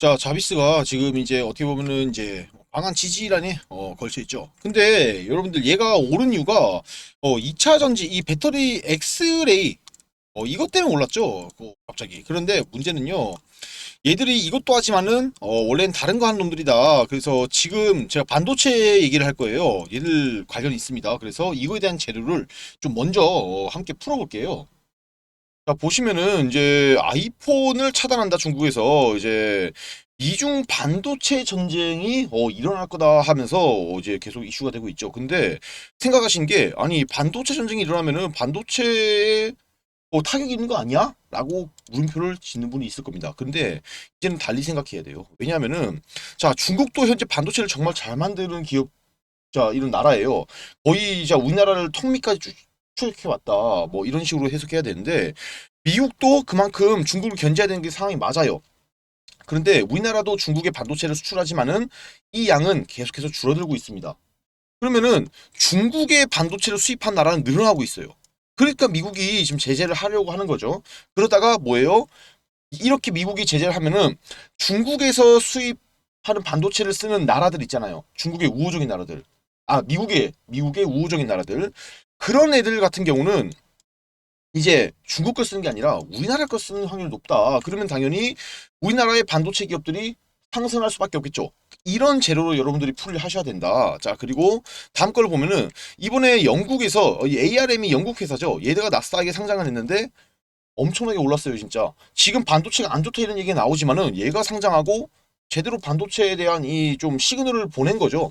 자, 자비스가 지금 이제 어떻게 보면은 이제 강한 지지란에 어, 걸쳐 있죠. 근데 여러분들 얘가 오른 이유가 어, 2차 전지 이 배터리 엑스레이 어, 이것 때문에 올랐죠. 그 갑자기. 그런데 문제는요. 얘들이 이것도 하지만은 어, 원래는 다른 거 하는 놈들이다. 그래서 지금 제가 반도체 얘기를 할 거예요. 얘들 관련이 있습니다. 그래서 이거에 대한 재료를 좀 먼저 어, 함께 풀어볼게요. 자, 보시면은 이제 아이폰을 차단한다 중국에서 이제 이중 반도체 전쟁이 어, 일어날 거다 하면서 어, 이제 계속 이슈가 되고 있죠. 근데 생각하신 게 아니 반도체 전쟁이 일어나면은 반도체에 어, 타격이 있는 거 아니야? 라고 물음표를 짓는 분이 있을 겁니다. 근데 이제는 달리 생각해야 돼요. 왜냐하면은 자 중국도 현재 반도체를 정말 잘 만드는 기업 자 이런 나라예요. 거의 자 우리나라를 턱밑까지 쭉 추격해 왔다. 뭐 이런 식으로 해석해야 되는데 미국도 그만큼 중국을 견제해야 되는 게 상황이 맞아요. 그런데 우리나라도 중국에 반도체를 수출하지만은 이 양은 계속해서 줄어들고 있습니다. 그러면은 중국의 반도체를 수입한 나라는 늘어나고 있어요. 그러니까 미국이 지금 제재를 하려고 하는 거죠. 그러다가 뭐예요? 이렇게 미국이 제재를 하면은 중국에서 수입하는 반도체를 쓰는 나라들 있잖아요. 중국의 우호적인 나라들. 아, 미국의 미국의 우호적인 나라들. 그런 애들 같은 경우는 이제 중국 걸 쓰는 게 아니라 우리나라 걸 쓰는 확률이 높다. 그러면 당연히 우리나라의 반도체 기업들이 상승할 수밖에 없겠죠. 이런 재료로 여러분들이 풀이를 하셔야 된다. 자, 그리고 다음 걸 보면은 이번에 영국에서 이 ARM이 영국 회사죠. 얘네가 나스닥에 상장을 했는데 엄청나게 올랐어요, 진짜. 지금 반도체가 안 좋다 이런 얘기가 나오지만은 얘가 상장하고 제대로 반도체에 대한 이 좀 시그널을 보낸 거죠.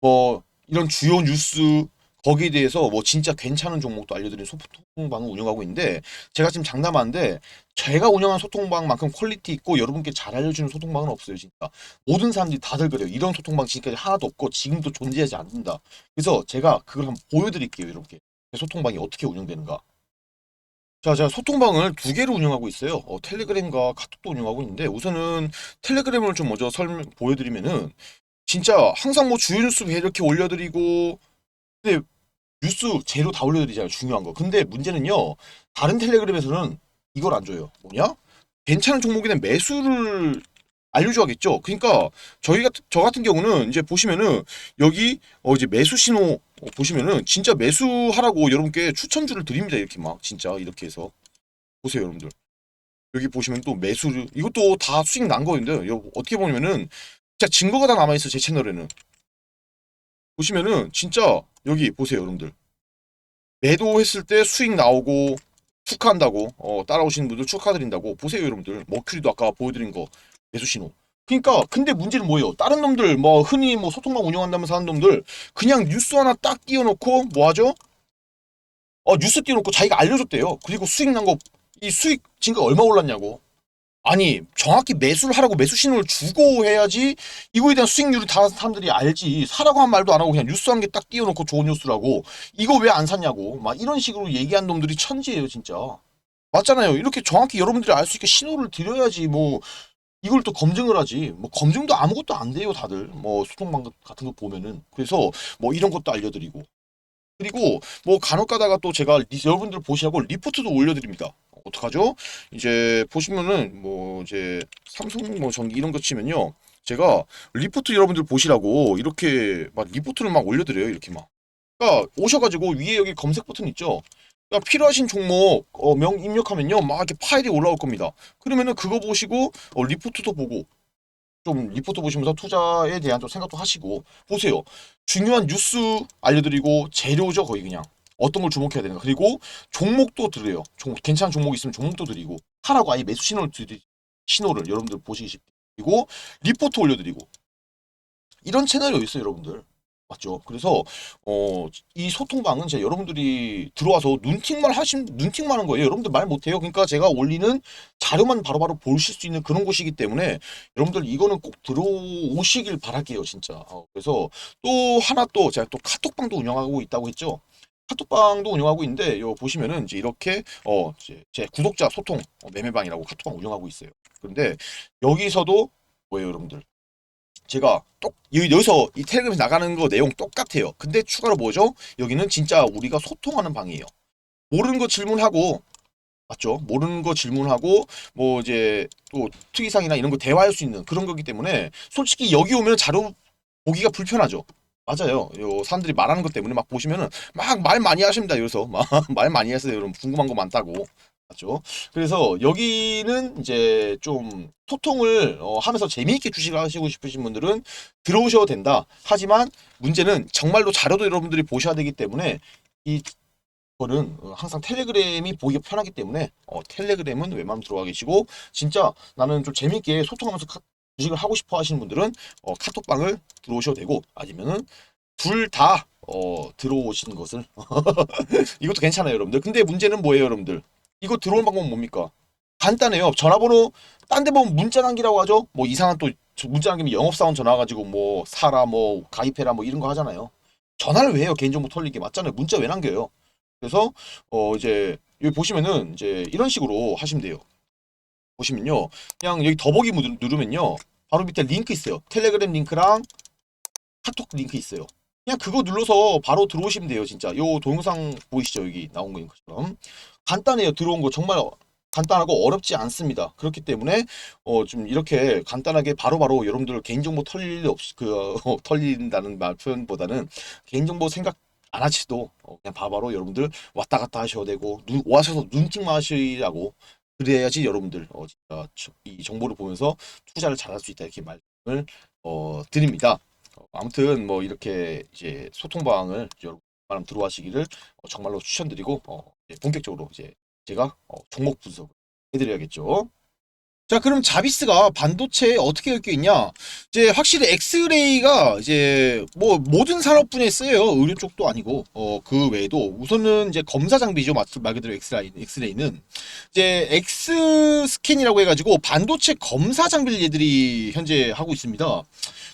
뭐 이런 주요 뉴스 거기에 대해서 뭐 진짜 괜찮은 종목도 알려드리는 소통방을 운영하고 있는데 제가 지금 장담하는데 제가 운영한 소통방만큼 퀄리티 있고 여러분께 잘 알려주는 소통방은 없어요 진짜. 모든 사람들이 다들 그래요. 이런 소통방 지금까지 하나도 없고 지금도 존재하지 않는다. 그래서 제가 그걸 한번 보여드릴게요 제 소통방이 어떻게 운영되는가. 자, 제가 소통방을 두 개를 운영하고 있어요. 어, 텔레그램과 카톡도 운영하고 있는데 우선은 텔레그램을 좀 먼저 설명 보여드리면은 진짜 항상 뭐 주요 뉴스 이렇게 올려드리고 근데 뉴스 재료 다 올려드리잖아요. 중요한 거. 근데 문제는요. 다른 텔레그램에서는 이걸 안 줘요. 뭐냐? 괜찮은 종목에는 매수를 알려줘야겠죠. 그러니까 저희 같은 저 같은 경우는 이제 보시면은 여기 어 이제 매수 신호 어, 보시면은 진짜 매수하라고 여러분께 추천주를 드립니다. 이렇게 막 진짜 이렇게 해서 보세요, 여러분들. 여기 보시면 또 매수를 이것도 다 수익 난 거인데 요 어떻게 보면은 진짜 증거가 다 남아 있어 제 채널에는. 보시면은 진짜 여기 보세요, 여러분들. 매도했을 때 수익 나오고 축하한다고 어, 따라오시는 분들 축하드린다고 보세요 여러분들. 머큐리도 아까 보여드린 거 매수 신호. 그러니까 근데 문제는 뭐예요? 다른 놈들 뭐 흔히 뭐 소통망 운영한다면서 하는 놈들 그냥 뉴스 하나 딱 띄워놓고 뭐 하죠? 어 뉴스 띄워놓고 자기가 알려줬대요. 그리고 수익 난 거 이 수익 지금 얼마 올랐냐고 아니 정확히 매수를 하라고 매수 신호를 주고 해야지 이거에 대한 수익률을 다 사람들이 알지. 사라고 한 말도 안 하고 그냥 뉴스 한 개 딱 띄워놓고 좋은 뉴스라고. 이거 왜 안 샀냐고. 막 이런 식으로 얘기한 놈들이 천지예요 진짜. 맞잖아요. 이렇게 정확히 여러분들이 알 수 있게 신호를 드려야지 뭐 이걸 또 검증을 하지. 뭐 검증도 아무것도 안 돼요 다들. 뭐 소통방 같은 거 보면은. 그래서 뭐 이런 것도 알려드리고. 그리고 뭐 간혹 가다가 또 제가 리- 여러분들 보시라고 리포트도 올려드립니다 어떡하죠? 이제 보시면은 뭐 이제 삼성 뭐 전기 이런 거 치면요. 제가 리포트 여러분들 보시라고 이렇게 막 리포트를 막 올려드려요 이렇게 막. 그러니까 오셔가지고 위에 여기 검색 버튼 있죠? 그러니까 필요하신 종목 어, 명 입력하면요. 막 이렇게 파일이 올라올 겁니다. 그러면은 그거 보시고 어, 리포트도 보고 좀 리포트 보시면서 투자에 대한 좀 생각도 하시고 보세요. 중요한 뉴스 알려드리고 재료죠 거의 그냥 어떤 걸 주목해야 되는가. 그리고 종목도 드려요. 종, 괜찮은 종목 있으면 종목도 드리고 하라고 아예 매수 신호를 드리 신호를 여러분들 보시기 쉽게. 그리고 리포트 올려드리고. 이런 채널이 어디 있어요 여러분들? 맞죠? 그래서 어 이 소통방은 제가 여러분들이 들어와서 눈팅만 하신 눈팅만 하는 거예요. 여러분들 말 못해요. 그러니까 제가 올리는 자료만 바로바로 보실 수 있는 그런 곳이기 때문에 여러분들 이거는 꼭 들어오시길 바랄게요 진짜. 어, 그래서 또 하나 또 제가 또 카톡방도 운영하고 있다고 했죠 카톡방도 운영하고 있는데 요 보시면은 이제 이렇게 어 이제 제 구독자 소통 어, 매매방이라고 카톡방 운영하고 있어요. 그런데 여기서도 뭐예요 여러분들? 제가 똑 여기- 여기서 이 텔레그램에서 나가는 거 내용 똑같아요. 근데 추가로 뭐죠? 여기는 진짜 우리가 소통하는 방이에요. 모르는 거 질문하고 맞죠? 모르는 거 질문하고 뭐 이제 또 특이사항이나 이런 거 대화할 수 있는 그런 거기 때문에 솔직히 여기 오면 자료 보기가 불편하죠 맞아요. 요 사람들이 말하는 것 때문에 막 보시면은 막 말 많이 하십니다. 여기서 막 말 많이 하세요. 여러분 궁금한 거 많다고. 맞죠? 그래서 여기는 이제 좀 소통을 어, 하면서 재미있게 주식을 하시고 싶으신 분들은 들어오셔도 된다. 하지만 문제는 정말로 자료도 여러분들이 보셔야 되기 때문에 이 거는 어, 항상 텔레그램이 보기가 편하기 때문에 어, 텔레그램은 웬만하면 들어가 계시고 진짜 나는 좀 재밌게 소통하면서 카- 주식을 하고 싶어 하시는 분들은 어, 카톡방을 들어오셔도 되고 아니면은 둘다 어, 들어오시는 것을. 이것도 괜찮아요 여러분들. 근데 문제는 뭐예요 여러분들? 이거 들어온 방법은 뭡니까? 간단해요. 전화번호 딴 데 보면 문자 남기라고 하죠? 뭐 이상한 또 저- 문자 남기면 영업사원 전화 가지고 뭐 사라 뭐 가입해라 뭐 이런 거 하잖아요. 전화를 왜 해요? 개인정보 털리게 맞잖아요. 문자 왜 남겨요? 그래서 어 이제 여기 보시면은 이제 이런 식으로 하시면 돼요. 보시면요. 그냥 여기 더보기 누르- 누르면요. 바로 밑에 링크 있어요. 텔레그램 링크랑 카톡 링크 있어요. 그냥 그거 눌러서 바로 들어오시면 돼요. 진짜. 요 동영상 보이시죠? 여기 나온 거처럼. 간단해요. 들어온 거 정말 간단하고 어렵지 않습니다. 그렇기 때문에 어 좀 이렇게 간단하게 바로바로 여러분들 개인정보 털릴 일 없이 그 어, 털린다는 말 표현보다는 개인정보 생각 안 하시도 어, 그냥 바로바로 여러분들 왔다 갔다 하셔도 되고 눈, 와셔서 눈팅만 하시라고 그래야지 여러분들 어, 진짜 저- 이 정보를 보면서 투자를 잘할 수 있다 이렇게 말씀을 어, 드립니다. 어, 아무튼 뭐 이렇게 이제 소통 방을 여러분 많은 들어와시기를 어, 정말로 추천드리고 어, 본격적으로 이제 제가 어, 종목 분석을 해드려야겠죠. 자, 그럼 자비스가 반도체에 어떻게 엮여 있냐? 이제 확실히 엑스레이가 이제 뭐 모든 산업 분야에 쓰여요. 의료 쪽도 아니고 어 그 외에도 우선은 이제 검사 장비죠. 말, 말 그대로 엑스레이, 엑스레이는 이제 엑스 스캔이라고 해가지고 반도체 검사 장비를 얘들이 현재 하고 있습니다.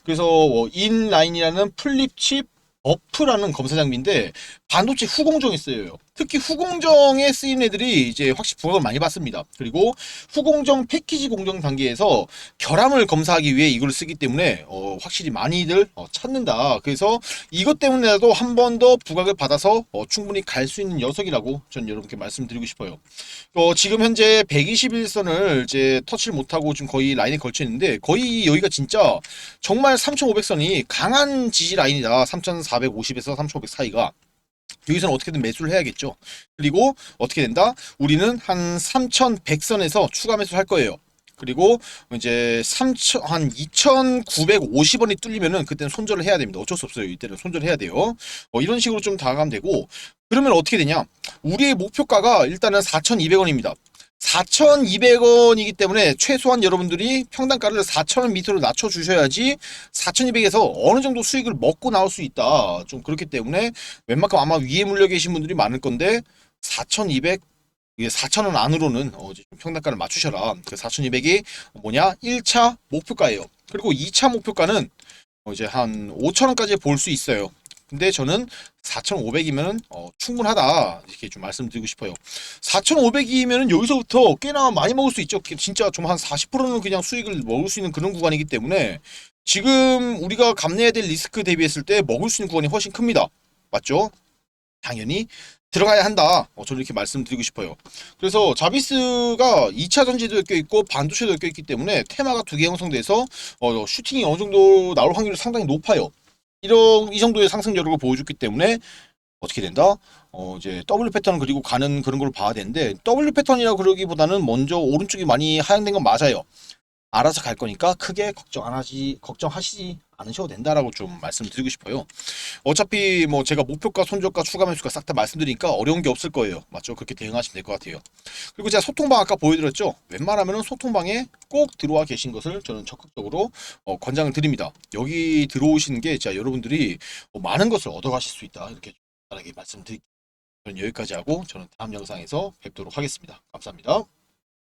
그래서 어, 인라인이라는 플립칩 버프라는 검사 장비인데 반도체 후공정에 쓰여요. 특히 후공정에 쓰인 애들이 이제 확실히 부각을 많이 받습니다. 그리고 후공정 패키지 공정 단계에서 결함을 검사하기 위해 이걸 쓰기 때문에 어, 확실히 많이들 어, 찾는다. 그래서 이것 때문에라도 한 번 더 부각을 받아서 어, 충분히 갈 수 있는 녀석이라고 전 여러분께 말씀드리고 싶어요. 어, 지금 현재 121선을 이제 터치를 못하고 지금 거의 라인에 걸쳐 있는데 거의 여기가 진짜 정말 3500선이 강한 지지 라인이다. 3450에서 3500 사이가. 여기서는 어떻게든 매수를 해야겠죠. 그리고 어떻게 된다? 우리는 한 3100선에서 추가 매수를 할 거예요. 그리고 이제 3천 한 2,950원이 뚫리면은 그때는 손절을 해야 됩니다. 어쩔 수 없어요. 이때는 손절을 해야 돼요. 어, 이런 식으로 좀 다가가면 되고 그러면 어떻게 되냐? 우리의 목표가가 일단은 4,200원입니다. 4,200원이기 때문에 최소한 여러분들이 평단가를 4,000원 밑으로 낮춰 주셔야지 4,200에서 어느 정도 수익을 먹고 나올 수 있다. 좀 그렇기 때문에 웬만큼 아마 위에 물려 계신 분들이 많을 건데 4,200 이게 4,000원 안으로는 어, 평단가를 맞추셔라. 그 4,200이 뭐냐? 1차 목표가예요. 그리고 2차 목표가는 어, 이제 한 5,000원까지 볼 수 있어요. 근데 저는 4,500이면 어, 충분하다 이렇게 좀 말씀드리고 싶어요. 4,500이면은 여기서부터 꽤나 많이 먹을 수 있죠. 진짜 좀 한 40%는 그냥 수익을 먹을 수 있는 그런 구간이기 때문에 지금 우리가 감내해야 될 리스크 대비했을 때 먹을 수 있는 구간이 훨씬 큽니다. 맞죠? 당연히 들어가야 한다. 어, 저는 이렇게 말씀드리고 싶어요. 그래서 자비스가 2차 전지도 엮여 있고 반도체도 엮여 있기 때문에 테마가 두 개 형성돼서 어, 슈팅이 어느 정도 나올 확률이 상당히 높아요. 이런 이 정도의 상승 여력을 보여줬기 때문에 어떻게 된다? 어 이제 W 패턴 그리고 가는 그런 걸 봐야 되는데 W 패턴이라 그러기보다는 먼저 오른쪽이 많이 하향된 건 맞아요. 알아서 갈 거니까 크게 걱정 안 하시 걱정하시지 않으셔도 된다라고 좀 말씀드리고 싶어요. 어차피 뭐 제가 목표가 손절가 추가 매수가 싹 다 말씀드리니까 어려운 게 없을 거예요. 맞죠? 그렇게 대응하시면 될 것 같아요. 그리고 제가 소통방 아까 보여드렸죠. 웬만하면 소통방에 꼭 들어와 계신 것을 저는 적극적으로 어, 권장을 드립니다. 여기 들어오시는 게 진짜 여러분들이 어, 많은 것을 얻어가실 수 있다 이렇게 간단하게 말씀드릴게요. 저는 여기까지 하고 저는 다음 영상에서 뵙도록 하겠습니다. 감사합니다.